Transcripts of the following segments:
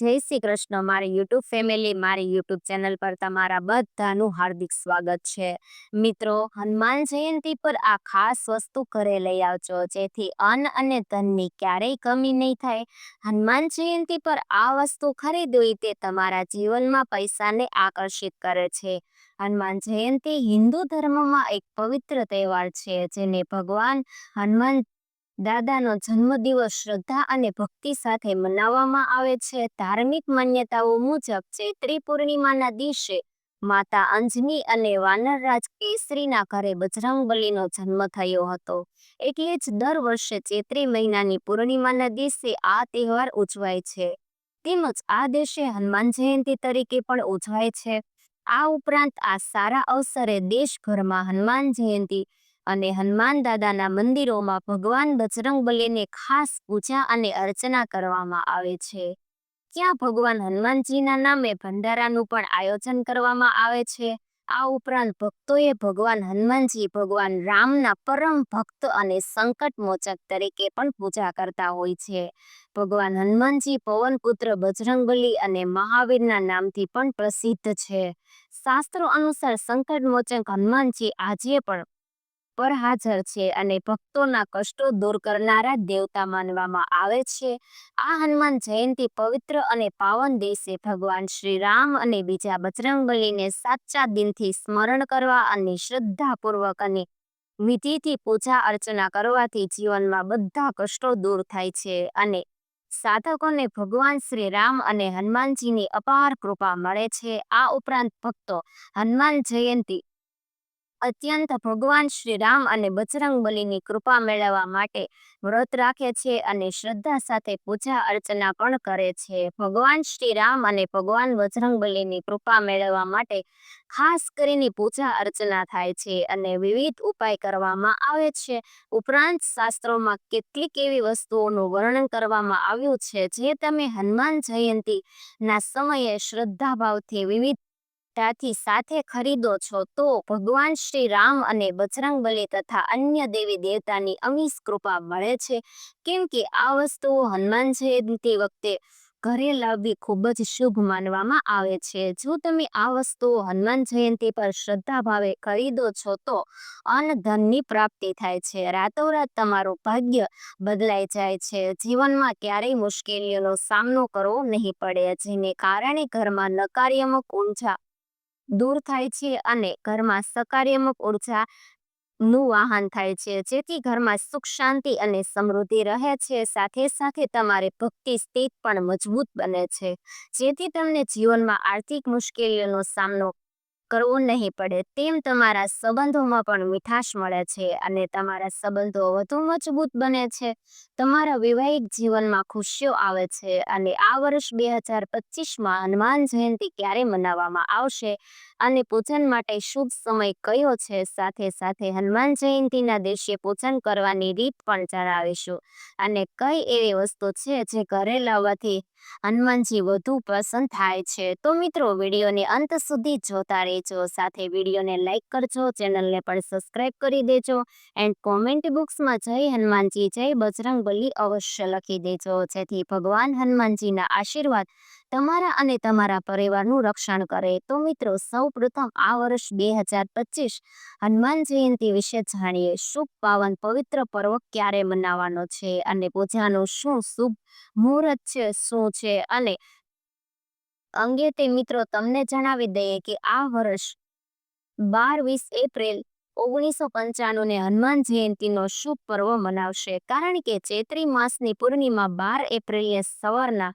જય શ્રી કૃષ્ણ. મારી YouTube family, મારી યુટ્યુબ ચેનલ પર તમારા બધાનું હાર્દિક સ્વાગત છે. મિત્રો, હનુમાન જયંતિ પર આ ખાસ વસ્તુ ઘરે લઈ આવજો, જેથી અન્ન અને ધનની ક્યારેય કમી નહીં થાય. હનુમાન જયંતિ પર આ વસ્તુ ખરીદવી તે તમારા જીવનમાં પૈસાને આકર્ષિત કરે છે. હનુમાન જયંતિ હિન્દુ ધર્મમાં એક પવિત્ર તહેવાર છે, જેને ભગવાન હનુમાન દાદાનો જન્મદિવસ શ્રદ્ધા અને ભક્તિ સાથે મનાવવામાં આવે છે. ધાર્મિક માન્યતાઓ મુજબ ચૈત્રી પૂર્ણિમાના દિવસે માતા અંજની અને વાનરરાજ કેસરીના ઘરે બજરંગબલીનો જન્મ થયો હતો. એટલે જ દર વર્ષે ચૈત્રી મહિનાની પૂર્ણિમાના દિવસે આ તહેવાર ઉજવાય છે. તેમજ આ દિવસે હનુમાન જયંતિ તરીકે પણ ઉજવાય છે. આ ઉપરાંત આ સારા અવસરે દેશભરમાં હનુમાન જયંતિ અને હનુમાન દાદાના મંદિરોમાં ભગવાન બજરંગબલીને ખાસ પૂજા અને અર્ચના કરવામાં આવે છે. ત્યાં ભગવાન હનુમાનજીના નામે ભંડારાનું પણ આયોજન કરવામાં આવે છે? આ ઉપરાંત ભક્તોએ ભગવાન હનુમાનજી ભગવાન રામના પરમ ભક્ત અને સંકટ મોચક તરીકે પણ પૂજા કરતા હોય છે. ભગવાન હનુમાનજી પવનપુત્ર બજરંગબલી અને મહાવીરના નામથી પણ પ્રસિદ્ધ છે. શાસ્ત્રો અનુસાર સંકટ મોચક હનુમાનજી આજે પણ પર હાજર છે અને ભક્તોના કષ્ટો દૂર કરનારા દેવતા માનવામાં આવે છે. આ હનુમાન જયંતિ પવિત્ર અને પાવન દિવસે ભગવાન શ્રી રામ અને બીજા બજરંગબલીને સાચા દિનથી સ્મરણ કરવા અને શ્રદ્ધાપૂર્વક અને વિધિથી પૂજા અર્ચના કરવાથી જીવનમાં બધા કષ્ટો દૂર થાય છે અને સાધકોને ભગવાન શ્રી રામ અને હનુમાનજીની અપાર કૃપા મળે છે. આ ઉપરાંત ભક્તો હનુમાન જયંતિ અત્યંત ભગવાન શ્રી રામ અને બજરંગ બલીની કૃપા મેળવવા માટે વ્રત રાખે છે અને શ્રદ્ધા સાથે પૂજા અર્ચના પણ કરે છે. ભગવાન શ્રી રામ અને ભગવાન બજરંગ બલીની કૃપા મેળવવા માટે ખાસ કરીને પૂજા અર્ચના થાય છે અને વિવિધ ઉપાય કરવામાં આવે છે. ઉપરાંત શાસ્ત્રોમાં કેટલીક એવી વસ્તુઓનું વર્ણન કરવામાં આવ્યું છે જે તમે હનુમાન જયંતીના સમયે શ્રદ્ધાભાવથી વિવિધ ત્યાંથી સાથે ખરીદો છો તો ભગવાન શ્રી રામ અને બજરંગબલી તથા અન્ય દેવી દેવતાની અમીશ કૃપા મળે છે. કેમ કે આ વસ્તુઓ હનુમાન જયંતિ વખતે ઘરે લાવવી ખૂબ જ શુભ માનવામાં આવે છે. જો તમે આ વસ્તુઓ હનુમાન જયંતિ પર શ્રદ્ધા ભાવે ખરીદો છો તો અન્ન ધનની પ્રાપ્તિ થાય છે. રાતોરાત તમારું ભાગ્ય બદલાઈ જાય છે. જીવનમાં ક્યારેય મુશ્કેલીઓનો સામનો કરવો નહીં પડે, જેને કારણે ઘરમાં નકારાત્મક ઊર્જા દૂર થાય છે અને ઘરમાં સકારાત્મક ઊર્જા નું વાહન થાય છે. જેથી ઘરમાં સુખ, શાંતિ અને સમૃદ્ધિ રહે છે. સાથે સાથે તમારી ભક્તિ સ્થિત પણ મજબૂત બને છે. જેથી તમને જીવનમાં આર્થિક મુશ્કેલીઓનો સામનો કરવો નહીં પડે. તેમ તમારા સંબંધોમાં પણ મીઠાશ મળે છે અને તમારા સંબંધો વધુ મજબૂત બને છે. તમારા વૈવાહિક જીવનમાં ખુશીઓ આવે છે અને આ વર્ષ બે હજાર પચીસમાં હનુમાન જયંતિ ક્યારે મનાવવામાં આવશે અને પૂજન માટે શુભ સમય કયો છે? સાથે સાથે હનુમાન જયંતિના દિવસે પૂજન કરવાની રીત પણ જણાવીશું. અને કઈ એવી વસ્તુ છે જે ઘરે લાવવાથી હનુમાનજી વધુ પસંદ થાય છે? તો મિત્રો, વિડીયોને અંત સુધી જોતા રહેજો સાથે વિડીયોને લાઇક કરજો, ચેનલને પણ સબસ્ક્રાઇબ કરી દેજો એન્ડ કોમેન્ટ બોક્સમાં જય હનુમાનજી, જય બજરંગ બલી અવશ્ય લખી દેજો. જેથી ભગવાન હનુમાનજીના આશીર્વાદ તમારા અને તમારા પરિવારનું રક્ષણ કરે. તો મિત્રો સૌ પ્રથમ આ વર્ષ બે હજાર પચીસ હનુમાન જયંતિ વિશે જાણીએ. શુભ પાવન પવિત્ર પર્વ ક્યારે મનાવવાનો છે અને પૂજાનું શું શુભ મુહૂર્ત છે, શું છે અને અંગે તે મિત્રો તમને જણાવી દઈએ કે આ વર્ષ બાર વીસ એપ્રિલ ઓગણીસો પંચાણું ને હનુમાન જયંતિનો શુભ પર્વ મનાવશે. કારણ કે ચૈત્રી માસની પૂર્ણિમા બાર એપ્રિલે સવારના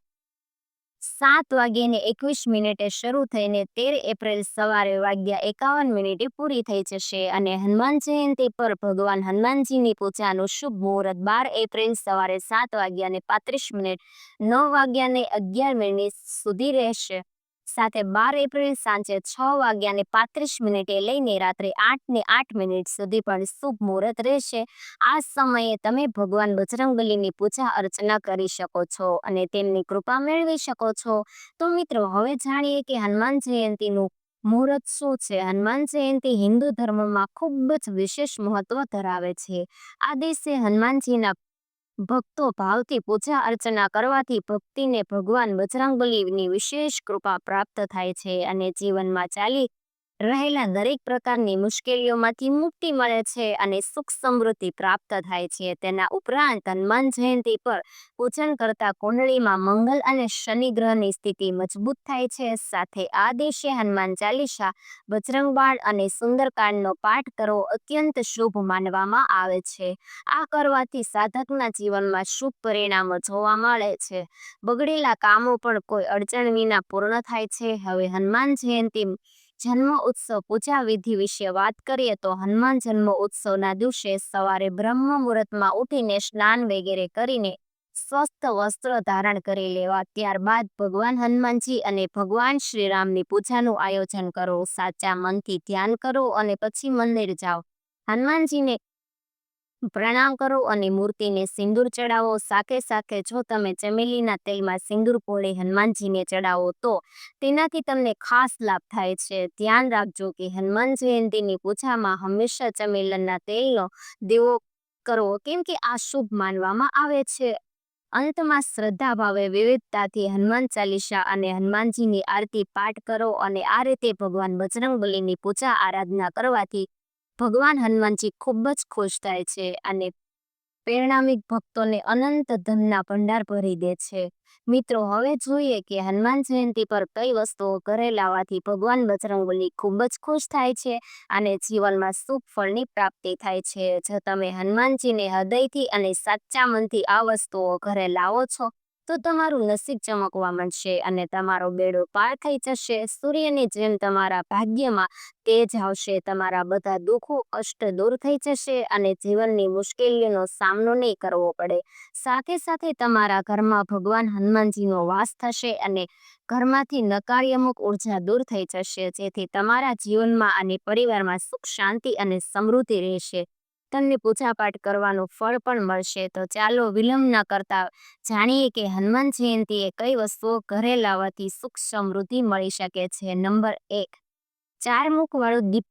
સાત વાગ્યાને એકવીસ મિનિટે શરૂ થઈને તેર એપ્રિલ સવારે વાગ્યા એકાવન મિનિટે પૂરી થઈ જશે અને હનુમાન જયંતિ પર ભગવાન હનુમાનજીની પૂજાનું શુભ મુહૂર્ત બાર એપ્રિલ સવારે સાત વાગ્યાને પાંત્રીસ મિનિટ નવ વાગ્યાને અગિયાર મિનિટ સુધી રહેશે. સાથે બાર એપ્રિલ સાંજે છ વાગ્યાને પાંત્રીસ મિનિટે લઈને રાત્રે આઠ આઠ મિનિટ સુધી પણ શુભ મુહૂર્ત રહેશે. આ સમયે તમે ભગવાન બજરંગબલીની પૂજા અર્ચના કરી શકો છો અને તેમની કૃપા મેળવી શકો છો. તો મિત્રો, હવે જાણીએ કે હનુમાન જયંતિનું મુહૂર્ત શું છે? હનુમાન જયંતિ હિન્દુ ધર્મમાં ખૂબ જ વિશેષ મહત્વ ધરાવે છે. આ દિવસે હનુમાનજીના ભક્તો ભાવથી પૂજા અર્ચના કરવાથી ભક્તિને ભગવાન બજરંગબલીની વિશેષ કૃપા પ્રાપ્ત થાય છે અને જીવનમાં ચાલી રહેલા દરેક પ્રકારની મુશ્કેલીઓમાંથી મુક્તિ મળે છે અને સુખ સમૃદ્ધિ પ્રાપ્ત થાય છે. તેના ઉપરાંત હનુમાન જયંતિ પર પૂજન કરતા કુંડળીમાં મંગલ અને શનિ ગ્રહની સ્થિતિ મજબૂત થાય છે. સાથે આ દિવસે હનુમાન ચાલીસા બજરંગ બાળ અને સુંદરકાંડનો પાઠ કરવો અત્યંત શુભ માનવામાં આવે છે. આ કરવાથી સાધકના જીવનમાં શુભ પરિણામો જોવા મળે છે. બગડેલા કામો પણ કોઈ અડચણ વિના પૂર્ણ થાય છે. હવે હનુમાન જયંતિ જન્મ ઉત્સવ પૂજા વિધિ વિશે વાત કરીએ તો હનુમાન જન્મ ઉત્સવના દિવસે સવારે બ્રહ્મ મુહૂર્તમાં ઉઠીને સ્નાન વગેરે કરીને સ્વસ્થ વસ્ત્ર ધારણ કરી લેવા. ત્યારબાદ ભગવાન હનુમાનજી અને ભગવાન શ્રીરામની પૂજાનું આયોજન કરો. સાચા મનથી ધ્યાન કરો અને પછી મંદિર જાઓ. હનુમાનજીને પ્રણામ કરો અને મૂર્તિને સિંદૂર ચડાવો. સાથે સાથે જો તમે ચમેલીના તેલમાં સિંદૂર પોળે હનુમાનજીને ચડાવો, તો તેનાથી તમને ખાસ લાભ થાય છે. ધ્યાન રાખજો કે હનુમાન જયંતિની પૂજામાં હંમેશા ચમેલનના તેલનો દેવો કરવો કેમ કે આ શુભ માનવામાં આવે છે. અંતમાં શ્રદ્ધા ભાવે વિવિધતાથી હનુમાન ચાલીસા અને હનુમાનજીની આરતી પાઠ કરો અને આ રીતે ભગવાન બજરંગ બલીની પૂજા આરાધના કરવાથી ભગવાન હનુમાનજી ખૂબ જ ખુશ થાય છે અને પ્રેરણામિક ભક્તોને અનંત ધનના ભંડાર ભરી દે છે. મિત્રો, હવે જોઈએ કે હનુમાન જયંતિ પર કઈ વસ્તુઓ ઘરે લાવવાથી ભગવાન બજરંગબલી ખૂબ જ ખુશ થાય છે અને જીવનમાં શુભ ફળની પ્રાપ્તિ થાય છે. જો તમે હનુમાનજીને હૃદયથી અને સાચા મનથી આ વસ્તુઓ ઘરે લાવો છો તો તમારું નસીબ ચમકવા માંડશે અને તમારો બેડો પાર થઈ જશે. સૂર્યની જેમ તમારા ભાગ્યમાં તેજ આવશે. તમારા બધા દુઃખો કષ્ટ દૂર થઈ જશે અને જીવનની મુશ્કેલીઓનો સામનો નહીં કરવો પડે. સાથે સાથે તમારા ઘરમાં ભગવાન હનુમાનજીનો વાસ થશે અને ઘરમાંથી નકારાત્મક ઊર્જા દૂર થઈ જશે. જેથી તમારા જીવનમાં અને પરિવારમાં સુખ, શાંતિ અને સમૃદ્ધિ રહેશે. તમને પૂજાપાઠ કરવાનું ફળ પણ મળશે. તો ચાલો વિલંબ ન કરતા જાણીએ કે હનુમાન જયંતીએ કઈ વસ્તુઓ ઘરે લાવવાથી સુખ સમૃદ્ધિ મળી શકે છે. નંબર એક ચાર મુખવાળું દીપક.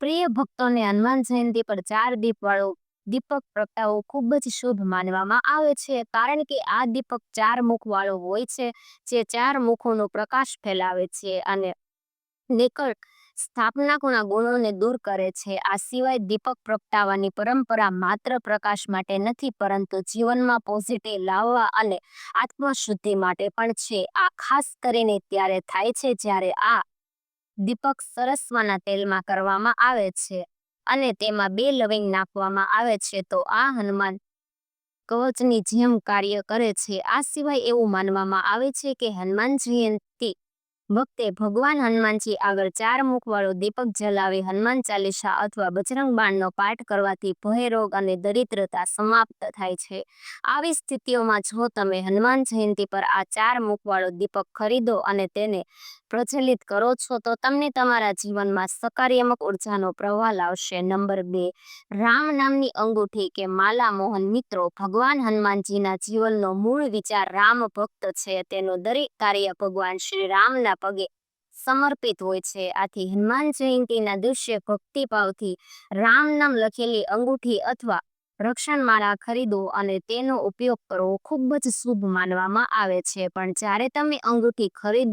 પ્રિય ભક્તોને હનુમાન જયંતિ પર ચાર દીપવાળું દીપક પ્રગટાવવો ખૂબ જ શુભ માનવામાં આવે છે. કારણ કે આ દીપક ચાર મુખવાળો હોય છે, જે ચાર મુખોનો પ્રકાશ ફેલાવે છે અને નિકળ સ્થાપનાના ગુણોને દૂર કરે છે. આ સિવાય દીપક પ્રગટાવવાની પરંપરા માત્ર પ્રકાશ માટે નથી, પરંતુ જીવનમાં પોઝિટિવ લાવવા અને આત્મશુદ્ધિ માટે પણ છે. આ ખાસ કરીને ત્યારે થાય છે જ્યારે આ દીપક સરસવાના તેલમાં કરવામાં આવે છે અને તેમાં બે લવિંગ નાખવામાં આવે છે, તો આ હનુમાન કવચની જેમ કાર્ય કરે છે. આ સિવાય એવું માનવામાં આવે છે કે હનુમાન જયંતિ વખતે ભગવાન હનુમાનજી આગળ ચાર મુખવાળો દીપક જલાવી હનુમાન ચાલીસા અથવા બજરંગ બાણનો પાઠ કરવાથી ભય, રોગ અને દરિદ્રતા સમાપ્ત થાય છે. આવી સ્થિતિઓમાં જો તમે હનુમાન જયંતિ પર આ ચાર મુખવાળો દીપક ખરીદો અને તેને પ્રજ્વલિત કરો છો, તો તમને તમારા જીવનમાં સકારાત્મક ઉર્જાનો પ્રવાહ લાવશે. નંબર બે, રામ નામની અંગૂઠી કે માલા મોહન મિત્રો, ભગવાન હનુમાનજીના જીવનનો મૂળ વિચાર રામ ભક્ત છે. તેનું દરેક કાર્ય ભગવાન શ્રી રામના પગે સમર્પિત હોય છે. આથી હનુમાન જયંતિના દિવસે ભક્તિભાવથી રામ નામ લખેલી અંગૂઠી અથવા રક્ષણમાળા ખરીદો અને તેનો ઉપયોગ કરવો ખૂબ જ શુભ માનવામાં આવે છે. પણ જ્યારે તમે અંગૂઠી ખરીદ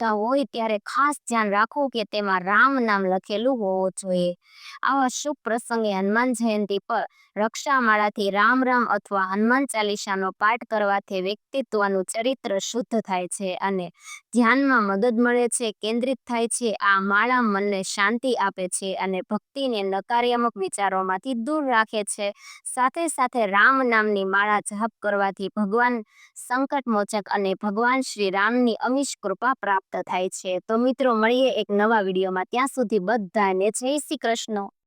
કરતા હોય ત્યારે ખાસ ધ્યાન રાખો કે તેમાં રામ નામ લખેલું હોવું જોઈએ. આવા શુભ પ્રસંગે હનુમાન જયંતિ પર રક્ષામાળાથી રામ રામ અથવા હનુમાન ચાલીસાનો પાઠ કરવાથી વ્યક્તિત્વનું ચરિત્ર શુદ્ધ થાય છે અને ધ્યાનમાં મદદ મળે છે, કેન્દ્રિત થાય છે. આ માળા મનને શાંતિ આપે છે અને ભક્તિને નકારાત્મક વિચારોમાંથી દૂર રાખે છે. સાથે સાથે રામ નામની માળા જપ કરવાથી ભગવાન સંકટ મોચક અને ભગવાન શ્રી રામની અમિશ કૃપા પ્રાપ્ત થાય છે. તો મિત્રો, મળીએ એક નવા વિડીયોમાં. ત્યાં સુધી બધાને જય શ્રી કૃષ્ણ.